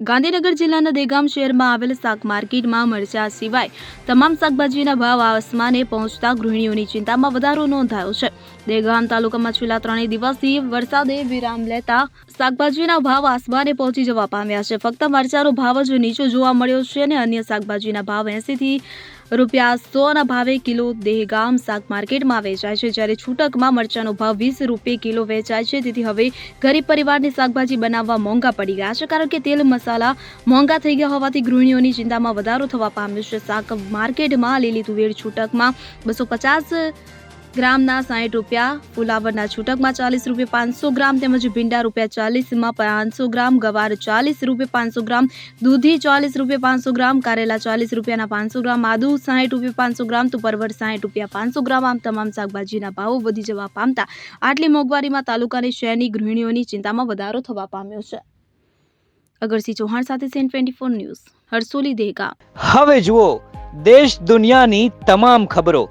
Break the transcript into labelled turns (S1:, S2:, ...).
S1: ગાંધીનગર જિલ્લાના દેગામ શહેરમાં આવેલ શાક માર્કેટમાં મરચા સિવાય તમામ શાકભાજીના ભાવ આસમાને પહોંચતા ગૃહિણીઓની ચિંતામાં વધારો નોંધાયો છે. દેગામ તાલુકામાં છેલ્લા ત્રણેય દિવસથી વરસાદે વિરામ લેતા શાકભાજીના ભાવ આસમાને પહોંચી જવા પામ્યા છે. ફક્ત મરચાનો ભાવ જ નીચો જોવા મળ્યો છે અને અન્ય શાકભાજીના ભાવ એંસીથી રૂપિયા સોના ભાવે કિલો દેહગામ શાક માર્કેટમાં વેચાય છે. જ્યારે છૂટકમાં મરચાંનો ભાવ વીસ રૂપિયે કિલો વેચાય છે. તેથી હવે ગરીબ પરિવારને શાકભાજી બનાવવા મોંઘા પડી ગયા છે. કારણ કે તેલ મસાલા મોંઘા થઈ ગયા હોવાથી ગૃહિણીઓની ચિંતામાં વધારો થવા પામ્યો છે. શાક માર્કેટમાં લીલી તુવેર છૂટકમાં બસો પચાસ ગ્રામના સાઠ રૂપિયા, ફુલાવરના છૂટકમાં ચાલીસ રૂપિયા પાંચસો ગ્રામ તેમજ ભીંડા રૂપિયા ચાલીસમાં પાંચસો ગ્રામ, ગવાર ચાલીસ રૂપિયા પાંચસો ગ્રામ, દૂધી ચાલીસ રૂપિયા પાંચસો ગ્રામ, કારેલા ચાલીસ રૂપિયાના પાંચસો ગ્રામ, આદુ સાહીઠ રૂપિયા પાંચસો ગ્રામ તો પરવર સાઠ રૂપિયા પાંચસો ગ્રામ, આમ તમામ શાકભાજીના ભાવો વધી જવા પામતા. આટલી મોંઘવારીમાં તાલુકાની શહેરની ગૃહિણીઓની ચિંતામાં વધારો થવા પામ્યો છે. અગરસિંહ ચૌહાણ સાથે CN twenty four news, Harsoli Dega
S2: હવે જુઓ, દેશ દુનિયાની તમામ ખબરો.